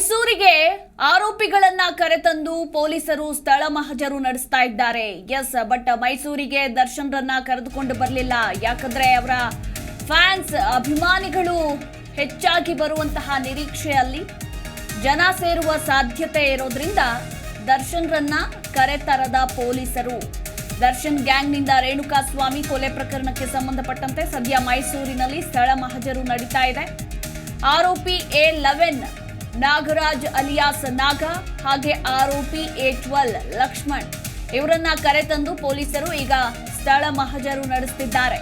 ಮೈಸೂರಿಗೆ ಆರೋಪಿಗಳನ್ನ ಕರೆತಂದು ಪೊಲೀಸರು ಸ್ಥಳ ಮಹಜರು ನಡೆಸ್ತಾ ಇದ್ದಾರೆ. ಎಸ್ ಬಟ್ ಮೈಸೂರಿಗೆ ದರ್ಶನ್ ರನ್ನ ಕರೆದುಕೊಂಡು ಬರಲಿಲ್ಲ. ಯಾಕಂದ್ರೆ ಅವರ ಫ್ಯಾನ್ಸ್ ಅಭಿಮಾನಿಗಳು ಹೆಚ್ಚಾಗಿ ಬರುವಂತಹ ನಿರೀಕ್ಷೆಯಲ್ಲಿ ಜನ ಸೇರುವ ಸಾಧ್ಯತೆ ಇರೋದ್ರಿಂದ ದರ್ಶನ್ ರನ್ನ ಕರೆತರದ ಪೊಲೀಸರು. ದರ್ಶನ್ ಗ್ಯಾಂಗ್ನಿಂದ ರೇಣುಕಾ ಸ್ವಾಮಿ ಕೊಲೆ ಪ್ರಕರಣಕ್ಕೆ ಸಂಬಂಧಪಟ್ಟಂತೆ ಸದ್ಯ ಮೈಸೂರಿನಲ್ಲಿ ಸ್ಥಳ ಮಹಜರು ನಡೀತಾ ಇದೆ. ಆರೋಪಿ ಎ ಲೆವೆನ್ ನಾಗರಾಜ್ ಅಲಿಯಾಸ್ ನಾಗ ಹಾಗೆ ಆರೋಪಿ ಎ ಟ್ವೆಲ್ ಲಕ್ಷ್ಮಣ್. ಇವರನ್ನ ಕರೆತಂದು ಪೊಲೀಸರು ಈಗ ಸ್ಥಳ ಮಹಜರು ನಡೆಸುತ್ತಿದ್ದಾರೆ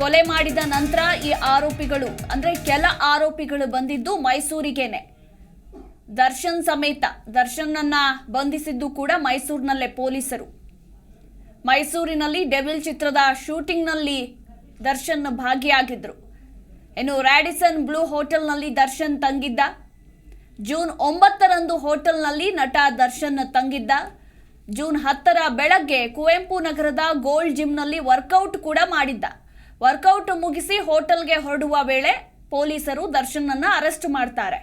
ಕೊಲೆ ಮಾಡಿದ ನಂತರ ಈ ಆರೋಪಿಗಳು, ಅಂದ್ರೆ ಕೆಲ ಆರೋಪಿಗಳು ಬಂದಿದ್ದು ಮೈಸೂರಿಗೇನೆ. ದರ್ಶನ್ ಸಮೇತ, ದರ್ಶನ್ನನ್ನ ಬಂಧಿಸಿದ್ದು ಕೂಡ ಮೈಸೂರಿನಲ್ಲೇ ಪೊಲೀಸರು. ಮೈಸೂರಿನಲ್ಲಿ ಡೆವಿಲ್ ಚಿತ್ರದ ಶೂಟಿಂಗ್ನಲ್ಲಿ ದರ್ಶನ್ ಭಾಗಿಯಾಗಿದ್ರು. ಇನ್ನು ರ್ಯಾಡಿಸನ್ ಬ್ಲೂ ಹೋಟೆಲ್ನಲ್ಲಿ ದರ್ಶನ್ ತಂಗಿದ್ದ. ಜೂನ್ ಒಂಬತ್ತರಂದು ಹೋಟೆಲ್ನಲ್ಲಿ ನಟ ದರ್ಶನ್ ತಂಗಿದ್ದ. ಜೂನ್ ಹತ್ತರ ಬೆಳಗ್ಗೆ ಕುವೆಂಪು ನಗರದ ಗೋಲ್ಡ್ ಜಿಮ್ನಲ್ಲಿ ವರ್ಕೌಟ್ ಕೂಡ ಮಾಡಿದ್ದ. ವರ್ಕೌಟ್ ಮುಗಿಸಿ ಹೋಟೆಲ್ಗೆ ಹೊರಡುವ ವೇಳೆ ಪೊಲೀಸರು ದರ್ಶನ್ನ ಅರೆಸ್ಟ್ ಮಾಡ್ತಾರೆ.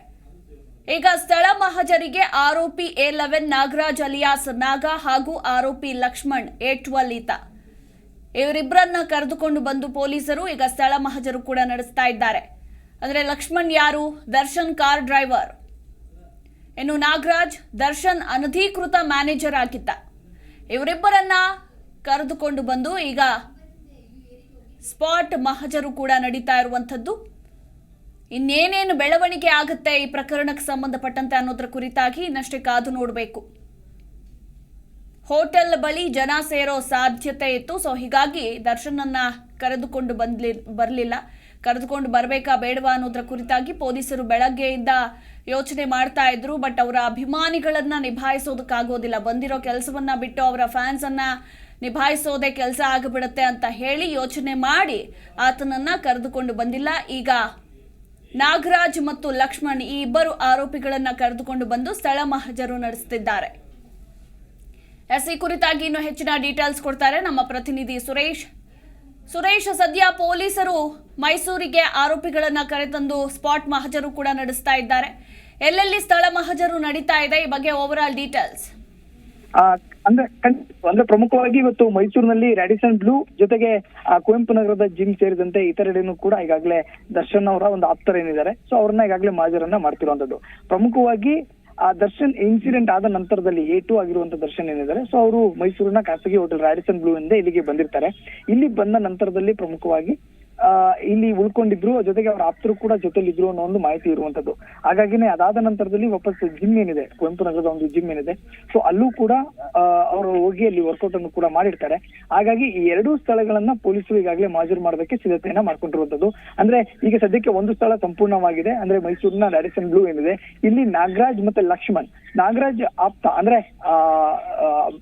ಈಗ ಸ್ಥಳ ಮಹಜರಿಗೆ ಆರೋಪಿ ಎ ಲೆವೆನ್ ನಾಗರಾಜ್ ಅಲಿಯಾಸ್ ನಾಗ ಹಾಗೂ ಆರೋಪಿ ಲಕ್ಷ್ಮಣ್ ಎ ಟ್ವೆಲ್ ಈತ. ಇವರಿಬ್ಬರನ್ನ ಕರೆದುಕೊಂಡು ಬಂದು ಪೊಲೀಸರು ಈಗ ಸ್ಥಳ ಮಹಜರು ಕೂಡ ನಡೆಸ್ತಾ ಇದ್ದಾರೆ. ಅಂದ್ರೆ ಲಕ್ಷ್ಮಣ್ ಯಾರು? Darshan car driver. ಇನ್ನು ನಾಗರಾಜ್ ದರ್ಶನ್ ಅನಧಿಕೃತ ಮ್ಯಾನೇಜರ್ ಆಗಿದ್ದ. ಇವರಿಬ್ಬರನ್ನ ಕರೆದುಕೊಂಡು ಬಂದು ಈಗ ಸ್ಪಾಟ್ ಮಹಜರು ಕೂಡ ನಡೀತಾ ಇರುವಂಥದ್ದು. ಇನ್ನೇನೇನು ಬೆಳವಣಿಗೆ ಆಗುತ್ತೆ ಈ ಪ್ರಕರಣಕ್ಕೆ ಸಂಬಂಧಪಟ್ಟಂತೆ ಅನ್ನೋದ್ರ ಕುರಿತಾಗಿ ಇನ್ನಷ್ಟೇ ಕಾದು ನೋಡಬೇಕು. ಹೋಟೆಲ್ ಬಳಿ ಜನ ಸೇರೋ ಸಾಧ್ಯತೆ ಇತ್ತು, ಸೊ ಹೀಗಾಗಿ ದರ್ಶನನ್ನ ಕರೆದುಕೊಂಡು ಬಂದ್ಲಿ ಬರಲಿಲ್ಲ. ಕರೆದುಕೊಂಡು ಬರಬೇಕಾ ಬೇಡವಾ ಅನ್ನೋದ್ರ ಕುರಿತಾಗಿ ಪೊಲೀಸರು ಬೆಳಗ್ಗೆಯಿಂದ ಯೋಚನೆ ಮಾಡ್ತಾ ಇದ್ರು ಬಟ್ ಅವರ ಅಭಿಮಾನಿಗಳನ್ನ ನಿಭಾಯಿಸೋದಕ್ಕಾಗೋದಿಲ್ಲ. ಬಂದಿರೋ ಕೆಲಸವನ್ನ ಬಿಟ್ಟು ಅವರ ಫ್ಯಾನ್ಸ್ ಅನ್ನ ನಿಭಾಯಿಸೋದೇ ಕೆಲಸ ಆಗಿಬಿಡುತ್ತೆ ಅಂತ ಹೇಳಿ ಯೋಚನೆ ಮಾಡಿ ಆತನನ್ನ ಕರೆದುಕೊಂಡು ಬಂದಿಲ್ಲ. ಈಗ ನಾಗರಾಜ್ ಮತ್ತು ಲಕ್ಷ್ಮಣ್ ಈ ಇಬ್ಬರು ಆರೋಪಿಗಳನ್ನ ಕರೆದುಕೊಂಡು ಬಂದು ಸ್ಥಳ ಮಹಜರು ನಡೆಸುತ್ತಿದ್ದಾರೆ ಎಸ್ ಈ ಕುರಿತಾಗಿ ಇನ್ನೂ ಹೆಚ್ಚಿನ ಡೀಟೇಲ್ಸ್ ಕೊಡ್ತಾರೆ ನಮ್ಮ ಪ್ರತಿನಿಧಿ ಸುರೇಶ್. ಸುರೇಶ್ ಸದ್ಯ ಪೊಲೀಸರು ಮೈಸೂರಿಗೆ ಆರೋಪಿಗಳನ್ನ ಕರೆತಂದು ಸ್ಪಾಟ್ ಮಹಜರು ಕೂಡ ನಡೆಸ್ತಾ ಇದ್ದಾರೆ. ಎಲ್ಲೆಲ್ಲಿ ಸ್ಥಳ ಮಹಜರು ನಡೀತಾ ಇದೆ ಈ ಬಗ್ಗೆ ಓವರ್ ಆಲ್ ಡೀಟೇಲ್ಸ್ ಅಂದ್ರೆ ಅಂದ್ರೆ ಪ್ರಮುಖವಾಗಿ ಇವತ್ತು ಮೈಸೂರಿನಲ್ಲಿ ರ್ಯಾಡಿಸನ್ ಬ್ಲೂ ಜೊತೆಗೆ ಕುವೆಂಪು ನಗರದ ಜಿಮ್ ಸೇರಿದಂತೆ ಇತರೆಡೆನೂ ಕೂಡ ಈಗಾಗಲೇ ದರ್ಶನ್ ಅವರ ಒಂದು ಆಪ್ತರ ಏನಿದ್ದಾರೆ. ಸೊ ಅವ್ರನ್ನ ಈಗಾಗಲೇ ಮಾಜರನ್ನ ಮಾಡ್ತಿರುವಂತದ್ದು. ಪ್ರಮುಖವಾಗಿ ಆ ದರ್ಶನ್ ಇನ್ಸಿಡೆಂಟ್ ಆದ ನಂತರದಲ್ಲಿ ಎ ಟು ಆಗಿರುವಂತ ದರ್ಶನ್ ಏನಿದ್ದಾರೆ? ಸೊ ಅವರು ಮೈಸೂರಿನ ಖಾಸಗಿ ಹೋಟೆಲ್ ರಾಡಿಸನ್ ಬ್ಲೂ ಇಂದ ಇಲ್ಲಿಗೆ ಬಂದಿರ್ತಾರೆ. ಇಲ್ಲಿ ಬಂದ ನಂತರದಲ್ಲಿ ಪ್ರಮುಖವಾಗಿ ಇಲ್ಲಿ ಉಳ್ಕೊಂಡಿದ್ರು, ಜೊತೆಗೆ ಅವರ ಆಪ್ತರು ಕೂಡ ಜೊತೆಲಿದ್ರು ಅನ್ನೋ ಒಂದು ಮಾಹಿತಿ ಇರುವಂತದ್ದು ಹಾಗಾಗಿನೇ ಅದಾದ ನಂತರದಲ್ಲಿ ವಾಪಸ್ ಜಿಮ್ ಏನಿದೆ, ಕುವೆಂಪು ನಗರದ ಒಂದು ಜಿಮ್ ಏನಿದೆ. ಸೊ ಅಲ್ಲೂ ಕೂಡ ಅವರು ಹೋಗಿ ಅಲ್ಲಿ ವರ್ಕೌಟ್ ಅನ್ನು ಕೂಡ ಮಾಡಿರ್ತಾರೆ. ಹಾಗಾಗಿ ಈ ಎರಡೂ ಸ್ಥಳಗಳನ್ನ ಪೊಲೀಸರು ಈಗಾಗಲೇ ಮಾಜೂರು ಮಾಡೋದಕ್ಕೆ ಸಿದ್ಧತೆಯನ್ನ ಮಾಡ್ಕೊಂಡಿರುವಂತದ್ದು ಅಂದ್ರೆ ಈಗ ಸದ್ಯಕ್ಕೆ ಒಂದು ಸ್ಥಳ ಸಂಪೂರ್ಣವಾಗಿದೆ, ಅಂದ್ರೆ ಮೈಸೂರಿನ ರ್ಯಾಡಿಸನ್ ಬ್ಲೂ ಏನಿದೆ. ಇಲ್ಲಿ ನಾಗರಾಜ್ ಮತ್ತೆ ಲಕ್ಷ್ಮಣ್. ನಾಗರಾಜ್ ಆಪ್ತ, ಅಂದ್ರೆ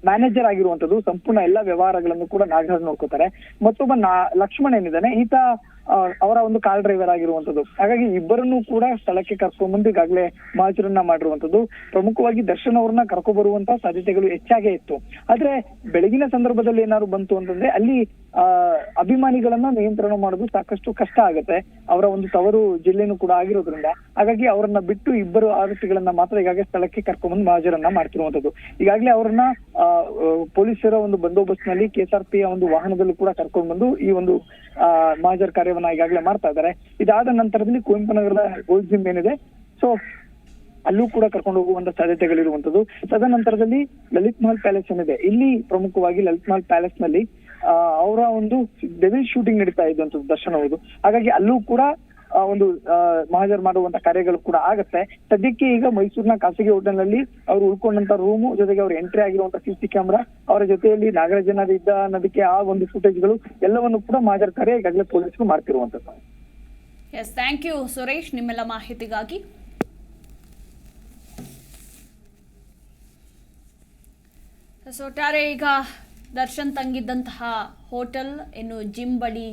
ಮ್ಯಾನೇಜರ್ ಆಗಿರುವಂತದ್ದು ಸಂಪೂರ್ಣ ಎಲ್ಲಾ ವ್ಯವಹಾರಗಳನ್ನು ಕೂಡ ನಾಗರಾಜ್ ನೋಡ್ಕೋತಾರೆ. ಮತ್ತೊಬ್ಬ ಲಕ್ಷ್ಮಣ್ ಏನಿದ್ದಾನೆ, ಈತ ಅವರ ಒಂದು ಕಾರ್ ಡ್ರೈವರ್ ಆಗಿರುವಂತದ್ದು ಹಾಗಾಗಿ ಇಬ್ಬರನ್ನು ಕೂಡ ಸ್ಥಳಕ್ಕೆ ಕರ್ಕೊಂಡ್ಬಂದು ಈಗಾಗಲೇ ಮಾಚರನ್ನ ಮಾಡಿರುವಂತದ್ದು ಪ್ರಮುಖವಾಗಿ ದರ್ಶನ್ ಅವ್ರನ್ನ ಕರ್ಕೊ ಬರುವಂತ ಸಾಧ್ಯತೆಗಳು ಹೆಚ್ಚಾಗೇ ಇತ್ತು. ಆದ್ರೆ ಬೆಳಗಿನ ಸಂದರ್ಭದಲ್ಲಿ ಏನಾದ್ರು ಬಂತು ಅಂತಂದ್ರೆ ಅಲ್ಲಿ ಅಭಿಮಾನಿಗಳನ್ನ ನಿಯಂತ್ರಣ ಮಾಡೋದು ಸಾಕಷ್ಟು ಕಷ್ಟ ಆಗುತ್ತೆ. ಅವರ ಒಂದು ತವರು ಜಿಲ್ಲೆನೂ ಕೂಡ ಆಗಿರೋದ್ರಿಂದ. ಹಾಗಾಗಿ ಅವರನ್ನ ಬಿಟ್ಟು ಇಬ್ಬರು ಆರೋಪಿಗಳನ್ನ ಮಾತ್ರ ಈಗಾಗಲೇ ಸ್ಥಳಕ್ಕೆ ಕರ್ಕೊಂಡ್ಬಂದು ಹಾಜರನ್ನ ಮಾಡ್ತಿರುವಂತದ್ದು ಈಗಾಗಲೇ ಅವರನ್ನ ಪೊಲೀಸರ ಒಂದು ಬಂದೋಬಸ್ತ್ನಲ್ಲಿ ಯ ಒಂದು ವಾಹನದಲ್ಲೂ ಕೂಡ ಕರ್ಕೊಂಡ್ ಬಂದು ಈ ಒಂದು ಮಾಜರ್ ಕಾರ್ಯವನ್ನ ಈಗಾಗಲೇ ಮಾಡ್ತಾ ಇದ್ದಾರೆ. ಇದಾದ ನಂತರದಲ್ಲಿ ಕುವೆಂಪು ನಗರದ ಗೋಲ್ಡ್ ಜಿಮ್ ಏನಿದೆ, ಸೊ ಅಲ್ಲೂ ಕೂಡ ಕರ್ಕೊಂಡು ಹೋಗುವಂತ ಸಾಧ್ಯತೆಗಳಿರುವಂತದ್ದು ತದನಂತರದಲ್ಲಿ ಲಲಿತ್ ಮಹಲ್ ಪ್ಯಾಲೇಸ್ ಏನಿದೆ, ಇಲ್ಲಿ ಪ್ರಮುಖವಾಗಿ ಲಲಿತ್ ಮಹಲ್ ಪ್ಯಾಲೇಸ್ನಲ್ಲಿ ಅವರ ಒಂದು ಡೆವಿಲ್ ಶೂಟಿಂಗ್ ನಡೀತಾ ಇದ್ದಂಥದ್ದು ದರ್ಶನ ಹೌದು. ಹಾಗಾಗಿ ಅಲ್ಲೂ ಕೂಡ ಒಂದು ಮಹಾಜರ್ ಮಾಡುವಂತ ಕಾರ್ಯಗಳು ಕೂಡ ಆಗತ್ತೆ. ಸದ್ಯಕ್ಕೆ ಈಗ ಮೈಸೂರಿನ ಖಾಸಗಿ ಹೋಟೆಲ್ನಲ್ಲಿ ಅವ್ರು ಉಳ್ಕೊಂಡಂತ ರೂಮು ಜೊತೆಗೆ ಅವ್ರು ಎಂಟ್ರಿ ಆಗಿರುವಂತ ಸಿ ಕ್ಯಾಮೆರಾ ಅವರ ಜೊತೆಯಲ್ಲಿ ನಾಗರಾಜನ ಇದ್ದ ಅನ್ನೋದಕ್ಕೆ ಆ ಒಂದು ಫುಟೇಜ್ಗಳು ಎಲ್ಲವನ್ನು ಕೂಡ ಮಹಾಜರ್ ಕಾರ್ಯ ಈಗಾಗಲೇ ಪೊಲೀಸರು ಮಾಡ್ತಿರುವಂತದ್ದು. ಎಸ್ ಥ್ಯಾಂಕ್ ಯು ಸುರೇಶ್ ನಿಮ್ಮೆಲ್ಲ ಮಾಹಿತಿಗಾಗಿ. ಸೊ, ಈಗ ದರ್ಶನ್ ತಂಗಿದ್ದಂತಹ ಹೋಟೆಲ್, ಇನ್ನು ಜಿಮ್ ಬಳಿ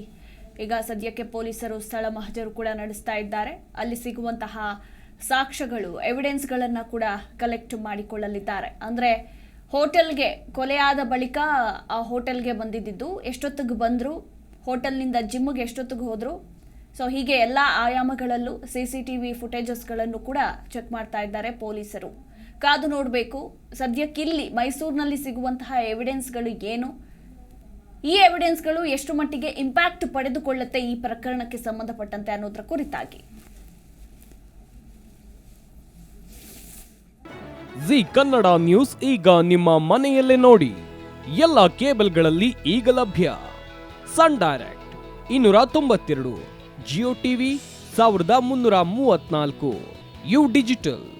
ಈಗ ಸದ್ಯಕ್ಕೆ ಪೊಲೀಸರು ಸ್ಥಳ ಮಹಜರು ಕೂಡ ನಡೆಸ್ತಾ ಇದ್ದಾರೆ. ಅಲ್ಲಿ ಸಿಗುವಂತಹ ಸಾಕ್ಷ್ಯಗಳು ಎವಿಡೆನ್ಸ್ಗಳನ್ನು ಕೂಡ ಕಲೆಕ್ಟ್ ಮಾಡಿಕೊಳ್ಳಲಿದ್ದಾರೆ. ಅಂದರೆ ಹೋಟೆಲ್ಗೆ ಕೊಲೆಯಾದ ಬಳಿಕ ಆ ಹೋಟೆಲ್ಗೆ ಬಂದಿದ್ದು, ಎಷ್ಟೊತ್ತಿಗೆ ಬಂದರು, ಹೋಟೆಲ್ನಿಂದ ಜಿಮ್ಗೆ ಎಷ್ಟೊತ್ತಿಗೆ ಹೋದರು, ಸೊ ಹೀಗೆ ಎಲ್ಲ ಆಯಾಮಗಳಲ್ಲೂ ಸಿ ಸಿ ಟಿ ವಿ ಫುಟೇಜಸ್ಗಳನ್ನು ಕೂಡ ಚೆಕ್ ಮಾಡ್ತಾ ಇದ್ದಾರೆ ಪೊಲೀಸರು. ಕಾದು ನೋಡಬೇಕು. ಸದ್ಯಕ್ಕಿಲ್ಲಿ ಮೈಸೂರಿನಲ್ಲಿ ಸಿಗುವಂತಹ ಎವಿಡೆನ್ಸ್ಗಳು ಏನು? ಈ ಎವಿಡೆನ್ಸ್ಗಳು ಎಷ್ಟು ಮಟ್ಟಿಗೆ ಇಂಪ್ಯಾಕ್ಟ್ ಪಡೆದುಕೊಳ್ಳುತ್ತೆ ಈ ಪ್ರಕರಣಕ್ಕೆ ಸಂಬಂಧಪಟ್ಟಂತೆ ಅನ್ನೋದರ ಕುರಿತಾಗಿ. ಜಿ ಕನ್ನಡ ನ್ಯೂಸ್ ಈಗ ನಿಮ್ಮ ಮನೆಯಲ್ಲೇ ನೋಡಿ. ಎಲ್ಲ ಕೇಬಲ್ಗಳಲ್ಲಿ ಈಗ ಲಭ್ಯ. ಸನ್ ಡೈರೆಕ್ಟ್ ಇನ್ನೂರ ತೊಂಬತ್ತೆರಡು, ಜಿಯೋ ಟಿವಿ ಸಾವಿರದ ಮುನ್ನೂರ ಮೂವತ್ನಾಲ್ಕು ಯು ಡಿಜಿಟಲ್.